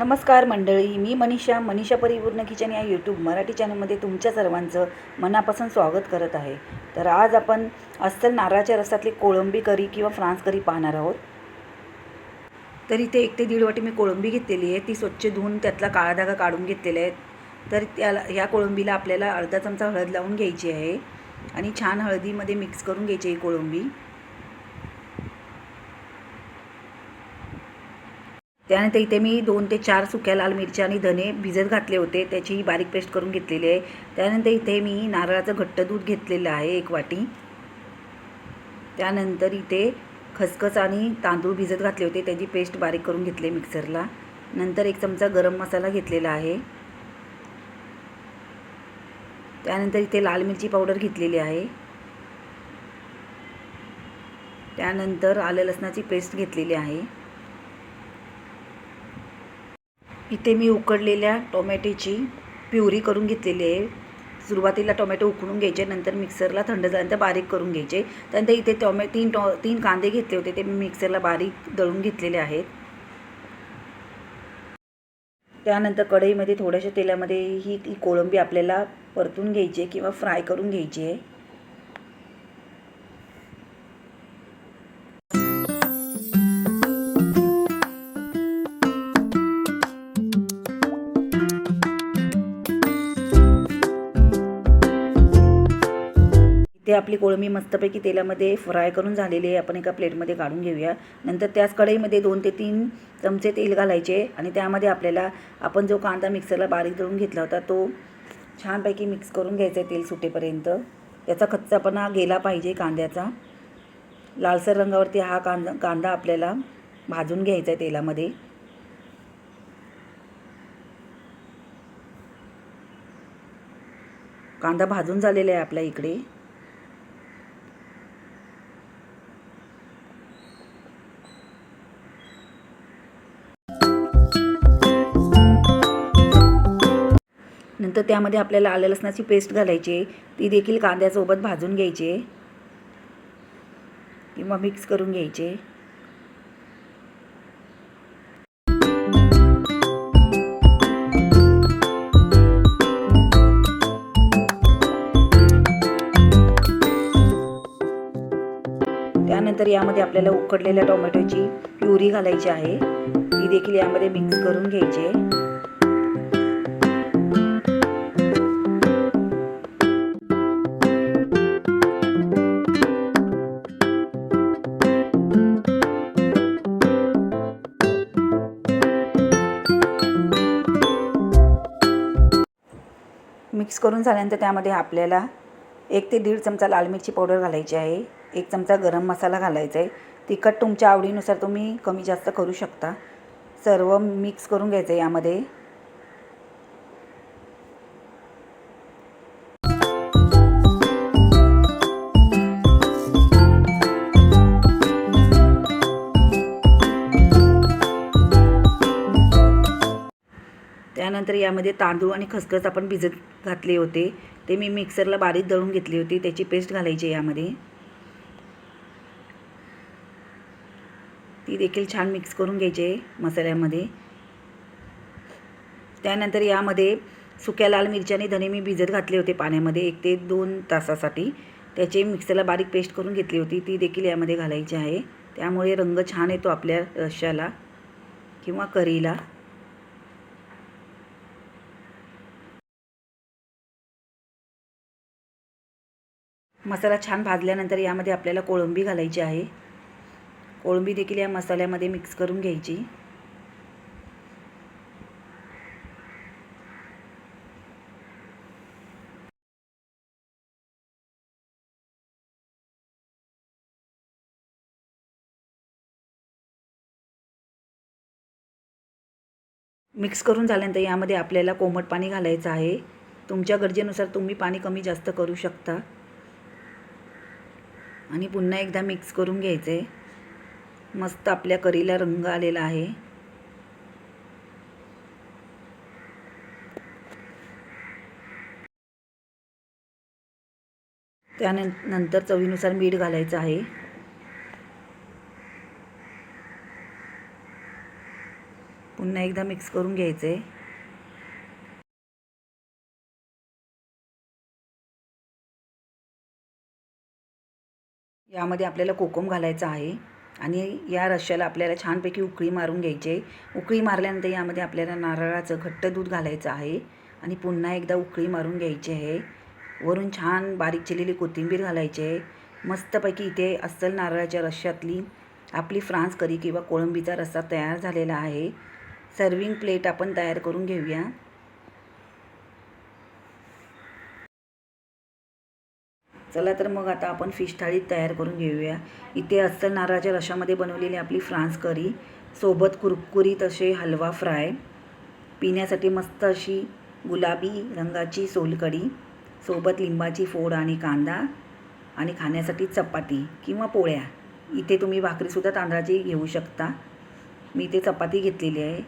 नमस्कार मंडळी मी मनीषा मनीषा परिपूर्ण किचन या यूट्यूब मराठी चॅनलमध्ये तुमच्या सर्वांचं मनापासून स्वागत करत आहे. तर आज आपण अस्सल नारळाच्या रसातली कोळंबी करी किंवा फ्रान्स करी पाहणार आहोत. तर इथे एक ते दीड वाटी मी कोळंबी घेतलेली आहे. ती स्वच्छ धुवून त्यातला काळा धागा काढून घेतलेला आहे. तर त्याला ह्या कोळंबीला आपल्याला अर्धा चमचा हळद लावून घ्यायची आहे. आणि छान हळदीमध्ये मिक्स करून घ्यायची आहे कोळंबी. त्यानंतर इथे मी दोन ते चार सुक्या लाल मिरच्या आणि धने भिजत घातले होते. त्याची बारीक पेस्ट करून घेतलेली आहे. त्यानंतर इथे मी नारळाचं घट्ट दूध घेतलेलं आहे एक वाटी. त्यानंतर इथे खसखस आणि तांदूळ भिजत घातले होते. त्याची पेस्ट बारीक करून घेतली मिक्सरला. नंतर एक चमचा गरम मसाला घेतलेला आहे. त्यानंतर इथे लाल मिरची पावडर घेतलेली आहे. त्यानंतर आलं लसणाची पेस्ट घेतलेली आहे. इथे मी उकडलेल्या टोमॅटोची प्युरी करून घेतलेली आहे. सुरुवातीला टोमॅटो उकडून घ्यायचे नंतर मिक्सरला थंड झाल्यानंतर बारीक करून घ्यायचे. त्यानंतर इथे टोमॅ तीन टो तीन कांदे घेतले होते ते मी मिक्सरला बारीक दळून घेतलेले आहेत. त्यानंतर कढईमध्ये थोड्याशा तेलामध्ये ही ती कोळंबी आपल्याला परतून घ्यायची आहे किंवा फ्राय करून घ्यायची आहे. ते आपली कोळंबी मस्तपैकी तेलामध्ये फ्राय करून झालेली आहे. आपण एका प्लेटमध्ये काढून घेऊया. नंतर त्याच कढईमध्ये दोन ते तीन चमचे तेल घालायचे आणि त्यामध्ये आपल्याला आपण जो कांदा मिक्सरला बारीक दळून घेतला होता तो छानपैकी मिक्स करून घ्यायचा आहे तेल सुटेपर्यंत. त्याचा कच्चापणा गेला पाहिजे कांद्याचा. लालसर रंगावरती हा कांदा कांदा आपल्याला भाजून घ्यायचा आहे तेलामध्ये. कांदा भाजून झालेला आहे आपल्या इकडे. नंतर त्यामध्ये आपल्याला आलं लसणाची पेस्ट घालायची. आहे ती देखील कांद्यासोबत भाजून घ्यायची. आहे किंवा मिक्स करून घ्यायचे. त्यानंतर यामध्ये आपल्याला उकडलेल्या टोमॅटोची प्युरी घालायची आहे. ती देखील यामध्ये मिक्स करून घ्यायची आहे. मिक्स करून झाल्यानंतर त्यामध्ये आपल्याला एक ते दीड चमचा लाल मिरची पावडर घालायची आहे. एक चमचा गरम मसाला घालायचा आहे. तिखट तुमच्या आवडीनुसार तुम्ही कमी जास्त करू शकता. सर्व मिक्स करून घ्यायचं आहे यामध्ये. त्यानंतर यामध्ये तांदूळ आणि खसखस आपण भिजत घातले होते. ते मी मिक्सरला बारीक दळून घेतली होती. त्याची पेस्ट घालायची यामध्ये. ती देखील छान मिक्स करून घ्यायची आहे मसाल्यामध्ये. त्यानंतर यामध्ये सुक्या लाल मिरच्या आणि धने मी भिजत घातले होते पाण्यामध्ये एक ते दोन तासासाठी. त्याचे मिक्सरला बारीक पेस्ट करून घेतली होती. ती देखील यामध्ये घालायची आहे. त्यामुळे रंग छान येतो आपल्या रश्याला किंवा करीला. मसाला छान भाजल्यानंतर यामध्ये आपल्याला कोळंबी घालायची आहे. कोळंबी देखील या मसाल्यामध्ये मिक्स करून घ्यायची. मिक्स करून झाल्यानंतर यामध्ये आपल्याला कोमट पाणी घालायचं आहे. तुमच्या गरजेनुसार तुम्ही पाणी कमी जास्त करू शकता. आणि पुन्हा एकदा मिक्स करून घ्यायचं. आहे मस्त आपल्या करीला रंग आलेला आहे. त्यानंतर चवीनुसार मीठ घालायचं आहे. पुन्हा पुन्हा एकदा मिक्स करून घ्यायचं. आहे यामध्ये आपल्याला कोकम घालायचा आहे. आणि या रश्श्याला आपल्याला छानपैकी उकळी मारून घ्यायची आहे. उकळी मारल्यानंतर यामध्ये आपल्याला नारळाचं घट्ट दूध घालायचं आहे. आणि पुन्हा एकदा उकळी मारून घ्यायची आहे. वरून छान बारीक चिरलेली कोथिंबीर घालायची आहे. मस्तपैकी इथे अस्सल नारळाच्या रश्श्यातली आपली फ्रान्स करी किंवा कोळंबीचा रस्सा तयार झालेला आहे. सर्विंग प्लेट आपण तयार करून घेऊया. चला तर मग आता आपण फिश थाळी तयार करून घेऊया. इथे अस्सल नारळाच्या रशामध्ये बनवलेली आपली फ्रान्स करी सोबत कुरकुरीत असे हलवा फ्राय पिण्यासाठी मस्त अशी गुलाबी रंगाची सोलकढी सोबत लिंबाची फोड आणि कांदा आणि खाण्यासाठी चपाती किंवा पोळ्या. इथे तुम्ही भाकरीसुद्धा तांदळाची घेऊ शकता. मी इथे चपाती घेतलेली आहे.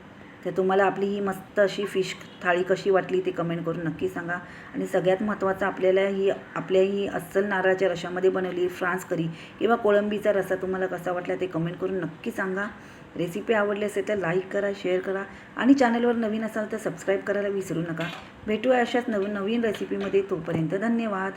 तर तुम्हाला आपली ही मस्त अशी फिश थाळी कशी वाटली ते कमेंट करून नक्की सांगा. आणि सगळ्यात महत्त्वाचं आपल्याला ही आपल्या ही अस्सल नारळाच्या रशामध्ये बनवली फ्रान्स करी किंवा कोळंबीचा रसा तुम्हाला कसा वाटला ते कमेंट करून नक्की सांगा. रेसिपी आवडली असेल तर लाईक करा शेअर करा आणि चॅनलवर नवीन असाल तर सबस्क्राईब करायला विसरू नका. भेटूया अशाच नवीन नवीन रेसिपीमध्ये तोपर्यंत धन्यवाद.